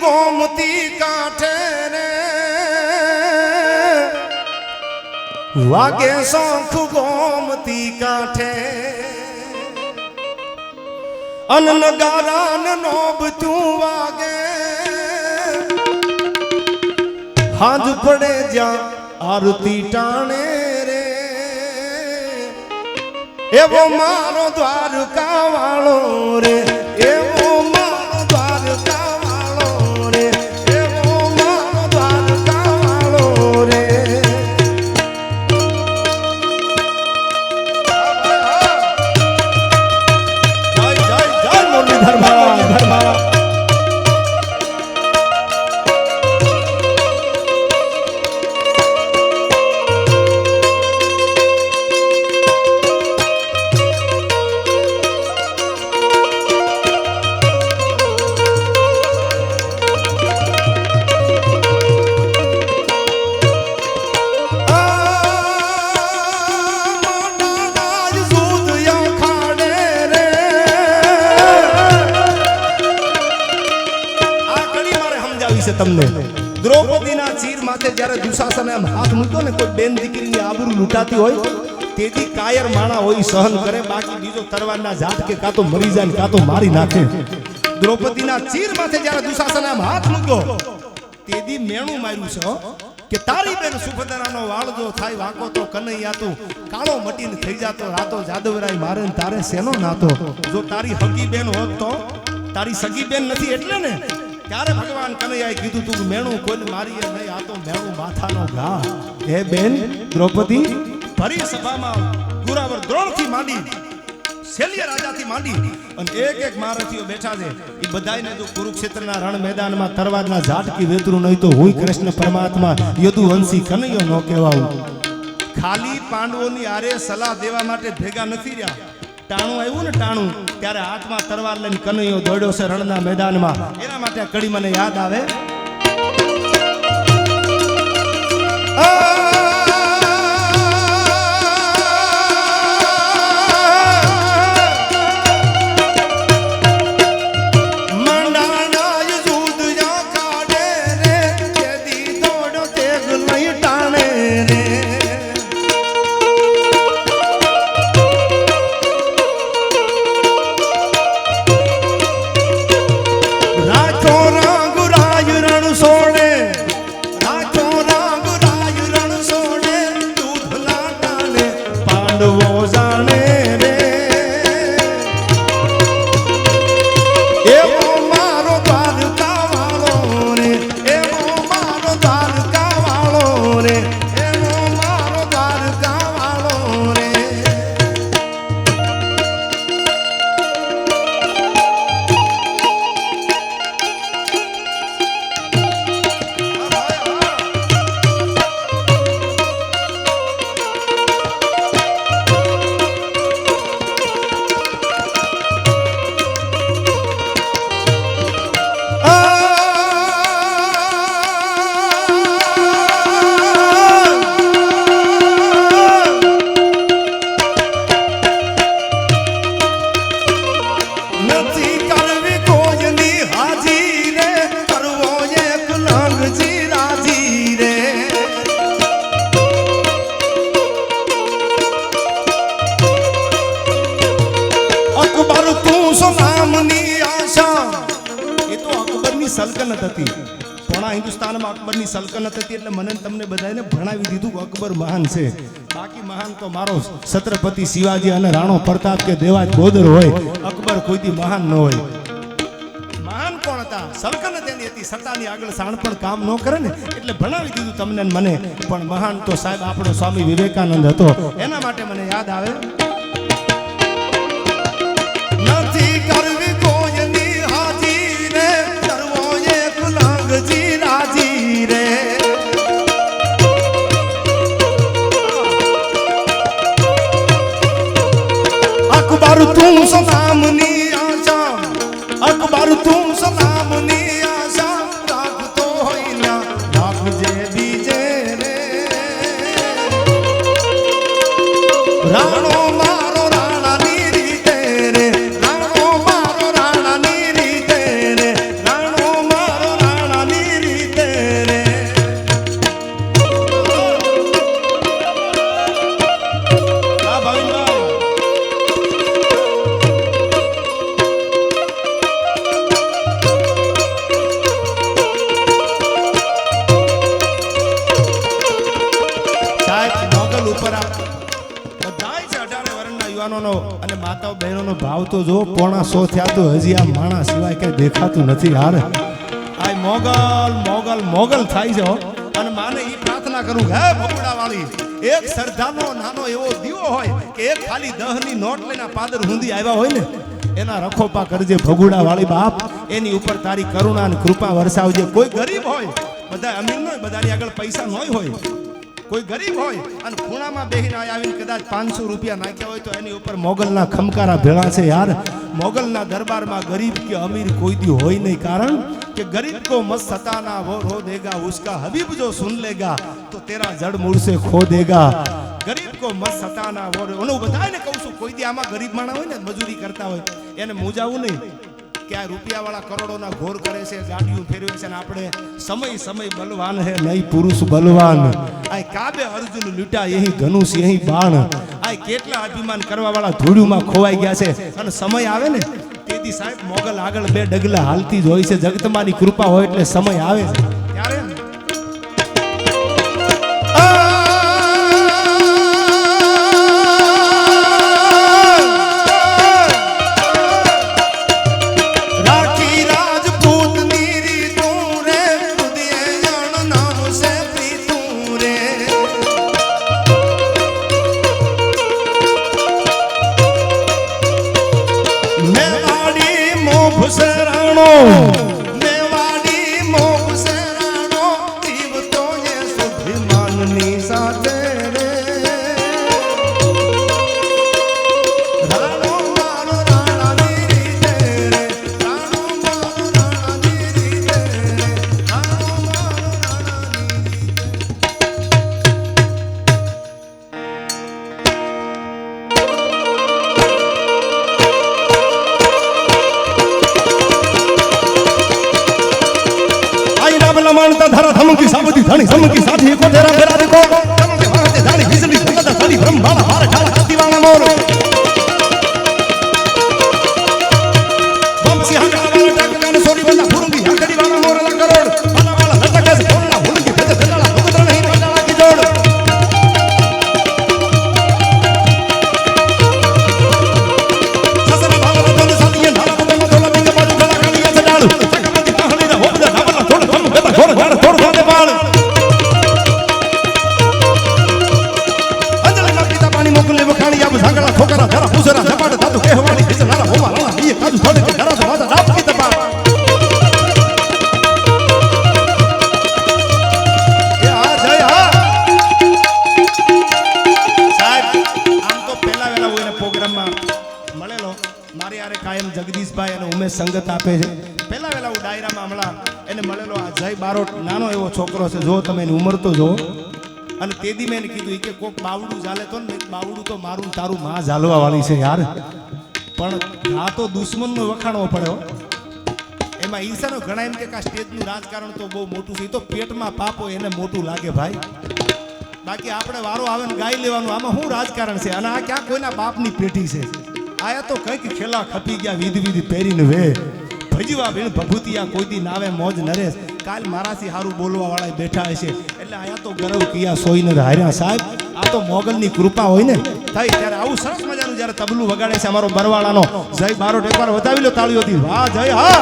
ગોમતી કાંઠે રે. વાગે શંખ ગોમતી કાંઠે. અન નગારાન નોબ તું વાગે. હાજ પડે જ્યાં આરતી ટાણે રે. એવો મારો દ્વારકા વાળો રે, એવો જય તમને. દ્રૌપદીના ચીર માથે જ્યારે દુશાસને આમ હાથ મૂક્યો ને, કોઈ બેન દીકરીની આબરૂ લૂંટાતી હોય, તેથી કાયર માણા હોય સહન કરે, બાકી બીજો તરવારના જાત કે કાં તો મરી જાય કાં તો મારી નાખે. દ્રૌપદીના ચીર માથે જ્યારે દુશાસને આમ હાથ મૂક્યો, તેથી મેણું માર્યું છે કે તારી બેન સુભદ્રાનો વાળ જો થાય, વાંકો તો કનૈયા તું. કાળો મટીને થઈ જાતો, રાતો જાદવરાય મારે તારે શેનો નાતો? જો તારી હગી બેન હોત તો? તારી સગી બેન નથી એટલે ને? ત્યારે ભગવાન કનૈયાએ કીધું તું મેણું કોઈ મારીએ નહીં આ તો મેણું માથાનો ઘા. હે બેન દ્રૌપદી? ફરી સભામાં ગુરાવર દ્રોણથી માંડી શૈલ્ય રાજાથી માંડી અને એક એક મહારથીઓ બેઠા છે. એ બધાયને જો કુરુક્ષેત્રના રણ મેદાનમાં તરવાદના ઝાટકી વેતરું નહીં તો હું કૃષ્ણ પરમાત્મા યદુવંશી કનૈયો ન કહેવાવું ખાલી પાંડવોની આરે સલાહ દેવા માટે ભેગા નથી રહ્યા. ટાણું આવ્યું ને ટાણું, ત્યારે હાથમાં તરવાર લઈને કનૈયો દોડ્યો છે રણના મેદાનમાં. એના માટે કડી મને યાદ આવે. સલ્તનત હતી. પોણા હિન્દુસ્તાનમાં અકબરની સલ્તનત હતી એટલે મને તમને બધાને ભણાવી દીધું કે અકબર મહાન છે. બાકી મહાન તો મારો છત્રપતિ શિવાજી અને રાણો પ્રતાપ કે દેવાજ ગોદર હોય, અકબર કોઈથી મહાન ન હોય. મહાન કોણ હતા? સલ્તનત એની હતી. સત્તાની આગળ સાણપણ કામ ન કરે ને, એટલે ભણાવી દીધું તમને મને. પણ મહાન તો સાહેબ આપણો સ્વામી વિવેકાનંદ હતો. એના માટે મને યાદ આવે. રાણો માતાઓ બહેનોનો ભાવ તો જો પોણા સો થયા તો હજી આ માણસ સિવાય કઈ દેખાતું નથી હાર. આ મોગલ મોગલ મોગલ થાય છે અને માને એ પ્રાર્થના કરું હે ભગુડા વાળી એક શ્રદ્ધાનો નાનો એવો દીવો હોય કે એક ખાલી દહની નોટ લઈને પાદર હુંદી આવ્યા હોય ને, એના રખોપા કરજે ભગુડા વાળી બાપ. એની ઉપર તારી કરુણા અને કૃપા વરસાવજે. કોઈ ગરીબ હોય બધા અમીર ન હોય, બધાની આગળ પૈસા ન હોય. કોઈ ગરીબ હોય અને ખૂણામાં બેહીને આવીને કદાચ પાંચસો રૂપિયા નાખ્યા હોય તો એની ઉપર મોગલના ખમકારા ભેળા છે યાર. મોગલના દરબારમાં ગરીબ કે અમીર કોઈ દી હોય નહીં. કારણ કે ગરીબ કો મસ્ત સતાના, વો રો દેગા, ઉસકા હબીબ જો સુન લેગા, તો તેરા જડ મૂળસે ખો દેગા. ગરીબ કો મસ્ત સતાના, વો રો બધાને કહું છું, કોઈ દી આમાં ગરીબ માણા હોય ને મજૂરી કરતા હોય, એને મૂજાવું નહીં. કે આ રૂપિયાવાળા કરોડોના ઘોર કરે છે, ગાડીઓ ફેરવે છે ને આપણે સમય સમય બલવાન હે, નહીં પુરુષ બલવાન. આ કાબે અર્જુન લૂટા એહી ધનુષ, એહી બાણ. આ કેટલા અભિમાન કરવાવાળા ધૂળીમાં ખોવાઈ ગયા છે. અને સમય આવે ને તેથી સાહેબ મોગલ આગળ બે ડગલા હાલતી જ હોય છે. જગતમાની કૃપા હોય એટલે સમય આવે. છે મેવાડી સામતી ધણી સમકી સાથી કોટેરા બેરા ઠોકરા ધરા પૂસરા ઝપાટ ધાતુ કહેવાની હિસ નારા હોવા લાલા ઈ કાજુ થોડે કે ધરા તો નાપ કી હારે કાયમ જગદીશભાઈ અને ઉમેશ સંગત આપે છે. પહેલા વહેલા હું ડાયરામાં હમણાં એને મળેલો આ જય બારોટ નાનો એવો છોકરો છે. જો તમે એની ઉંમર તો જો અને તે દી મેં કીધું કે કોક બાવડું ચાલે તો ને બાવડું તો મારું તારું માં ઝાલવા વાળી છે યાર. પણ આ તો દુશ્મનનો વખાણવો પડ્યો એમાં ઈર્ષાનો ઘણા એમ કે આ સ્ટેજનું રાજકારણ તો બહુ મોટું છે તો પેટમાં પાપો એને મોટું લાગે ભાઈ. બાકી આપણે વારો આવે ને ગાઈ લેવાનું, આમાં શું રાજકારણ છે? અને આ ક્યાં કોઈના બાપની પેઢી છે? આયા તો કંઈક ખેલા ખપી ગયા, વિધ વિધ પહેરીને વે. ભજવા ભીણ ભભૂતિયા કોઈ દી નાવે, મોજ નરેશ. કાલ મારાથી હારું બોલવા વાળા બેઠા હશે. એટલે આયા તો ગરવ કિયા સોઈને હાર્યા સાહેબ. આ તો મોગલની કૃપા હોય ને થઈ ત્યારે આવું સરસ મજાનું જ્યારે તબલું વગાડે છે અમારો બરવાળાનો. જય બારો એકવાર વધાવી લો તાળીઓથી. વાહ, જય હા.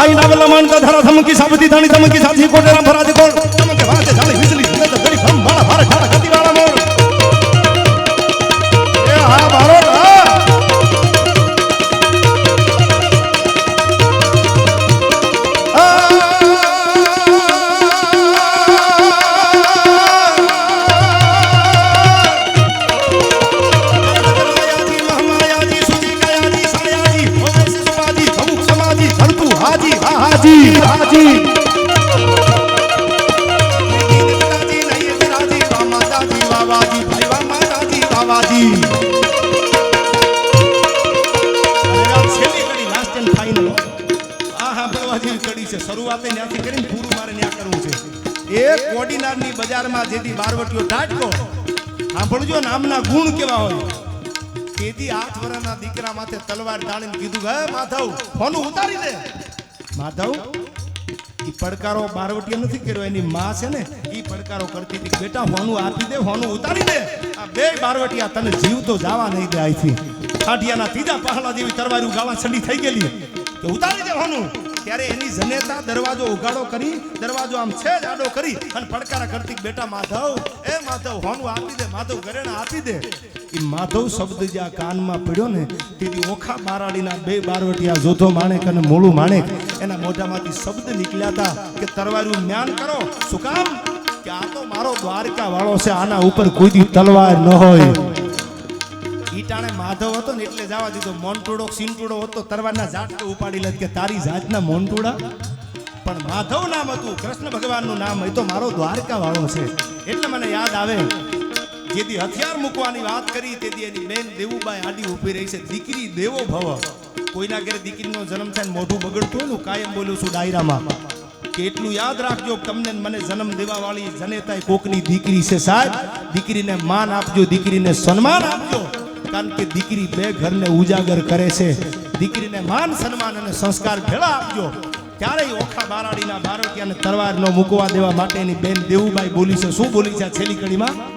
આઈ નવલમન ધારા ધમકી સાબતી ધણી ધમકી સાથી કોટેરા ભરાજ શરૂઆતે ત્યાંથી કરીને પૂરું મારે ત્યાં કરવું છે એક કોડીનારની બજારમાં જેથી બારવટીઓ ટાટકો સાંભળજો નામના ગુણ કેવા તેથી આઠ વર્ષના દીકરા માથે તલવાર ટાણીને કીધું, હે માથવ ફોનું ઉતારી દે. માધવ એ પડકારો બારવટીએ નથી કર્યો, એની માં છે ને એ પડકારો કરતી હતી. બેટા, હોનું આપી દે, હોનું ઉતારી દે. આ બે બારવટીયા તને જીવ તો જવા નહીં દે અહીંથી. ઠાઠિયાના ત્રીજા પહાડા જેવી તરવારી ગાવા છંડી થઈ ગયેલી તો ઉતારી દે હોનું. ત્યારે એની જનેતા દરવાજો ઉગાડો કરી, દરવાજો આમ છે જ આડો કરી અને પડકારા કરતી બેટા માધવ, એ માધવ, હોનું આપી દે, માધવ ઘરેણા આપી દે. એ માધવ શબ્દ જ્યાં કાનમાં પડ્યો ને, તેથી ઓખા બારાડીના બે બારવટિયા જોધો માણેક અને મોળું માણેક, એના મોઢામાંથી શબ્દ નીકળ્યા હતા કે તરવારું જ્ઞાન કરો. શું કામ? કે આ તો મારો દ્વારકા વાળો છે, આના ઉપર કોઈ તલવાર ન હોય. ઈટાણે માધવ હતો ને એટલે જવા દીધો. મોનટુડો સિંટુડો હતો, તરવારના ઝાટકે ઉપાડી લેત કે તારી જાતના મોનટુડા પણ માધવ નામ હતું, કૃષ્ણ ભગવાનનું નામ. એ તો મારો દ્વારકા વાળો છે. એટલે મને યાદ આવે જેથી હથિયાર મૂકવાની વાત કરી તેથી એની બેન દેવુબાઈ આડી ઊભી રહી છે. દીકરી દેવો ભવ. કોઈના ઘરે દીકરીનો જન્મ થાય મોઢું બગડતું હોય હું કાયમ બોલું છું ડાયરામાં. કે એટલું યાદ રાખજો તમને મને જન્મ દેવા વાળી જનેતા કોકની દીકરી છે સાહેબ. દીકરીને માન આપજો, દીકરીને સન્માન આપજો. કારણ કે દીકરી બે ઘરને ઉજાગર કરે છે. દીકરીને માન, સન્માન અને સંસ્કાર ભેળા આપજો. ક્યારેય ઓખા બારાડીના બારોટિયાને તરવાર ન મૂકવા દેવા માટેની બેન દેવુબાઈ બોલી છે. શું બોલી છે છેલ્લી કડીમાં?